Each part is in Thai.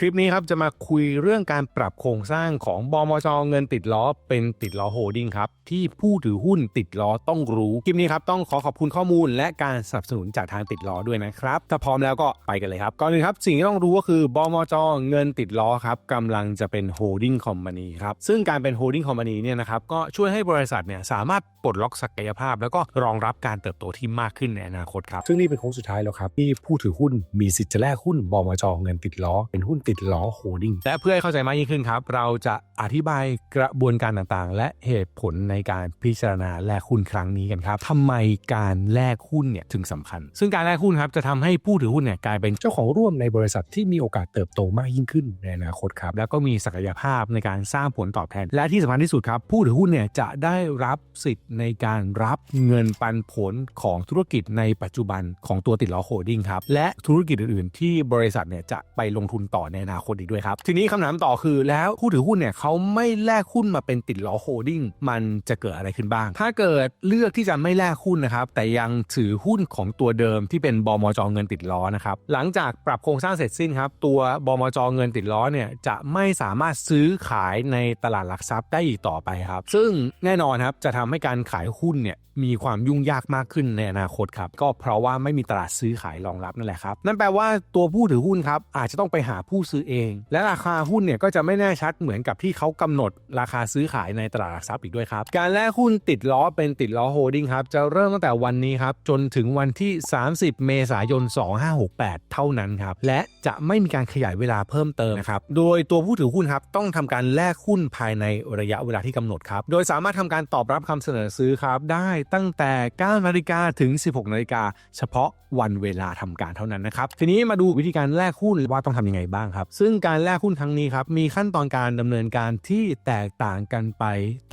คลิปนี้ครับจะมาคุยเรื่องการปรับโครงสร้างของบมจเงินติดล้อเป็นติดล้อโฮดิ้งครับ ที่ผู้ถือหุ้นติดล้อต้องรู้ คลิปนี้ครับต้องขอขอบคุณข้อมูลและการสนับสนุนจากทางติดล้อด้วยนะครับ ถ้าพร้อมแล้วก็ไปกันเลยครับ ก่อนอื่นครับ สิ่งที่ต้องรู้ก็คือบมจเงินติดล้อครับกำลังจะเป็นโฮดิ้งคอมพานีครับซึ่งการเป็นโฮดิ้งคอมพานีเนี่ยนะครับก็ช่วยให้บริษัทเนี่ยสามารถปลดล็อกศักยภาพ แล้วก็รองรับการเติบโตที่มากขึ้นในอนาคตครับซึ่งนี่เป็นโค้งสุดท้ายแล้วครับที่ผู้ถือหุ้นมีสิทธิ์จะแลกหุ้นบมจเงินติดล้อเป็นหุ้นติดล้อโฮลดิ้งและเพื่อให้เข้าใจมากยิ่งขึ้นครับ เราจะอธิบายกระบวนการต่างๆ และเหตุผลในการพิจารณาแลกหุ้นครั้งนี้กันครับทำไมการแลกหุ้นเนี่ยถึงสำคัญ ซึ่งการแลกหุ้นครับจะทำให้ผู้ถือหุ้นเนี่ยกลายเป็นเจ้าของร่วมในบริษัทที่มีโอกาสเติบโตมากยิ่งขึ้นในอนาคตครับแล้วก็มีศักยภาพในการสร้างผลตอบแทน และที่สำคัญที่สุดครับ ผู้ถือหุ้นเนี่ยจะได้รับสิทธิ์ในการรับเงินปันผลของธุรกิจในปัจจุบันของตัวติดล้อโฮลดิ้งครับและธุรกิจอื่นๆ ที่บริษัทเนี่ยจะไปลงทุนต่อในอนาคตอีกด้วยครับ ทีนี้คำถามต่อคือแล้วผู้ถือหุ้นเนี่ยเขาไม่แลกหุ้นมาเป็นติดล้อโฮลดิ้งมันจะเกิดอะไรขึ้นบ้าง ถ้าเกิดเลือกที่จะไม่แลกหุ้นนะครับแต่ยังถือหุ้นของตัวเดิมที่เป็นบมจเงินติดล้อนะครับหลังจากปรับโครงสร้างเสร็จสิ้นครับตัวบมจเงินติดล้อเนี่ยจะไม่สามารถซื้อขายในตลาดหลักทรัพย์ได้อีกต่อไปครับ ซึ่งแน่นอนครับจะทำให้การขายหุ้นเนี่ยมีความยุ่งยากมากขึ้นในอนาคตครับก็เพราะว่าไม่มีตลาดซื้อขายรองรับนั่นแหละครับนั่นแปลว่าตัวผู้ถือหุ้นครับอาจจะต้องไปหาผู้ซื้อเอง และราคาหุ้นเนี่ยก็จะไม่แน่ชัดเหมือนกับที่เขากำหนดราคาซื้อขายในตลาดหลักทรัพย์อีกด้วยครับ การแลกหุ้นติดล้อเป็นติดล้อโฮลดิ้งครับจะเริ่มตั้งแต่วันนี้ครับจนถึงวันที่ 30 เมษายน 2568 เท่านั้นครับและจะไม่มีการขยายเวลาเพิ่มเติมนะครับโดยตัวผู้ถือหุ้นครับต้องทำการแลกหุ้นภายในระยะเวลาที่กำหนดครับโดยสามารถทำการตอบรับคำเสนอซื้อครับได้ตั้งแต่9นาฬิกาถึง 16นาฬิกาเฉพาะวันเวลาทำการเท่านั้นนะครับทีนี้มาดูวิธีการแลกหุ้นว่าต้องทำยังไงบ้างครับซึ่งการแลกหุ้นครั้งนี้ครับ มีขั้นตอนการดำเนินการที่แตกต่างกันไป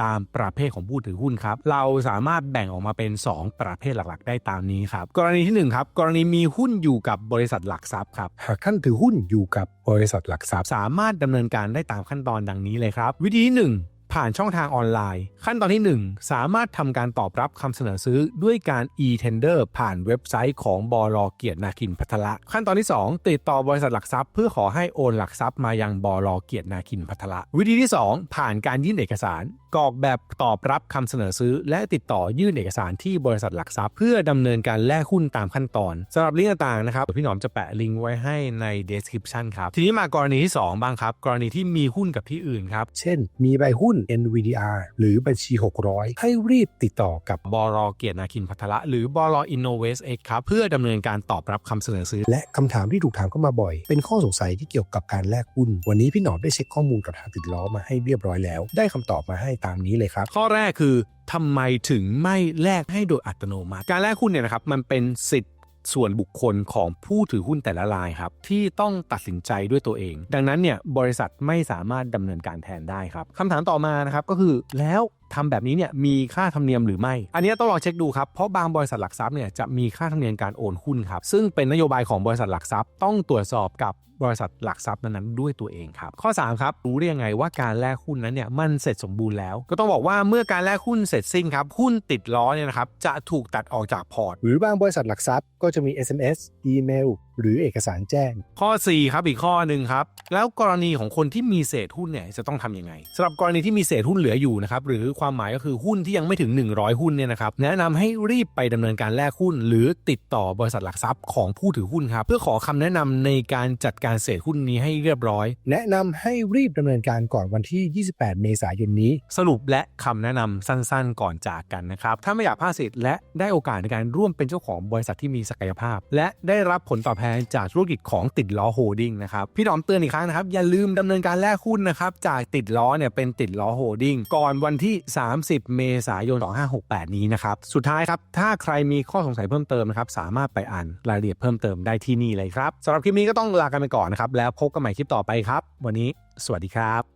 ตามประเภทของผู้ถือหุ้นครับ เราสามารถแบ่งออกมาเป็น 2 ประเภทหลักๆ ได้ตามนี้ครับ กรณีที่ 1 ครับ กรณีมีหุ้นอยู่กับบริษัทหลักทรัพย์ครับ หากท่านถือหุ้นอยู่กับบริษัทหลักทรัพย์ สามารถดำเนินการได้ตามขั้นตอนดังนี้เลยครับ วิธีที่หนึ่ง ผ่านช่องทางออนไลน์ ขั้นตอนที่ 1 สามารถทำการตอบรับคำเสนอซื้อด้วยการ e-tender ผ่านเว็บไซต์ของบรเกียรตินาคินพัทละ ขั้นตอนที่ 2 ติดต่อบริษัทหลักทรัพย์เพื่อขอให้โอนหลักทรัพย์มายังบรเกียรตินาคินพัทละ วิธีที่ 2 ผ่านการยื่นเอกสาร กรอกแบบตอบรับคำเสนอซื้อ และติดต่อยื่นเอกสารที่บริษัทหลักทรัพย์ เพื่อดำเนินการแลกหุ้นตามขั้นตอนสำหรับลิงก์ต่างๆนะครับพี่หนอมจะแปะลิงก์ไว้ให้ใน description ครับ ทีนี้มากรณีที่สองบ้างครับ กรณีที่มีหุ้นกับที่อื่นครับ เช่น มีใบหุ้น NVDR หรือบัญชี 600 ให้รีบติดต่อกับบลเกียรตินาคินพัทละหรือบลอินโนเวสเอ็กครับเพื่อดำเนินการตอบรับคำเสนอซื้อ และคำถามที่ถูกถามเข้ามาบ่อย เป็นข้อสงสัยที่เกี่ยวกับการแลกหุ้น วันนี้พี่หนอมได้เช็คข้อมูลกับทางติดล้อมาให้เรียบร้อยแล้ว ได้คำตอบมาให้ตามนี้เลยครับ ข้อแรกคือทำไมถึงไม่แลกให้โดยอัตโนมัติ การแลกหุ้นเนี่ยนะครับมันเป็นสิทธิ์ส่วนบุคคลของผู้ถือหุ้นแต่ละรายครับ ที่ต้องตัดสินใจด้วยตัวเอง ดังนั้นเนี่ยบริษัทไม่สามารถดำเนินการแทนได้ครับคำถามต่อมานะครับก็คือแล้วทำแบบนี้เนี่ยมีค่าธรรมเนียมหรือไม่ อันนี้ต้องลองเช็คดูครับ เพราะบางบริษัทหลักทรัพย์เนี่ยจะมีค่าธรรมเนียมการโอนหุ้นครับ ซึ่งเป็นนโยบายของบริษัทหลักทรัพย์ต้องตรวจสอบกับบริษัทหลักทรัพย์นั้นๆด้วยตัวเองครับ ข้อ 3 ครับ รู้ได้ยังไงว่าการแลกหุ้นนั้นเนี่ยมันเสร็จสมบูรณ์แล้ว ก็ต้องบอกว่าเมื่อการแลกหุ้นเสร็จสิ้นครับหุ้นติดล้อเนี่ยนะครับจะถูกตัดออกจากพอร์ต หรือบางบริษัทหลักทรัพย์ก็จะมี SMS อีเมล หรือเอกสารแจ้ง ข้อ 4 ครับ อีกข้อหนึ่งครับ แล้วกรณีของคนที่มีเศษหุ้นเนี่ยจะต้องทำยังไงสำหรับกรณีที่มีเศษหุ้นเหลืออยู่นะครับหรือความหมายก็คือหุ้นที่ยังไม่ถึง 100 หุ้นเนี่ยนะครับแนะนำให้รีบไปดำเนินการแลกหุ้น หรือติดต่อบริษัทหลักทรัพย์ของผู้ถือหุ้นครับเพื่อขอคำแนะนำในการจัดการเศษหุ้นนี้ให้เรียบร้อย แนะนำให้รีบดำเนินการก่อนวันที่ 28 เมษายนนี้ สรุปและคำแนะนำสั้น ๆ ก่อนจากกันนะครับถ้าไม่อยากพลาดสิทธิ์และได้โอกาสในการร่วมเป็นเจ้าของบริษัทที่มีศักยภาพ และได้รับผลตอบแทนจากธุรกิจของติดล้อโฮดิ้งนะครับพี่ดอมเตือนอีกครั้งนะครับอย่าลืมดำเนินการแลกหุ้นนะครับจากติดล้อเนี่ยเป็นติดล้อโฮดิ้งก่อนวันที่ 30 เมษายน 2568 นี้นะครับสุดท้ายครับถ้าใครมีข้อสงสัยเพิ่มเติมนะครับสามารถไปอ่านรายละเอียดเพิ่มเติมได้ที่นี่เลยครับสำหรับคลิปนี้ก็ต้องลากันไปก่อนนะครับแล้วพบกันใหม่คลิปต่อไปครับ วันนี้ สวัสดีครับ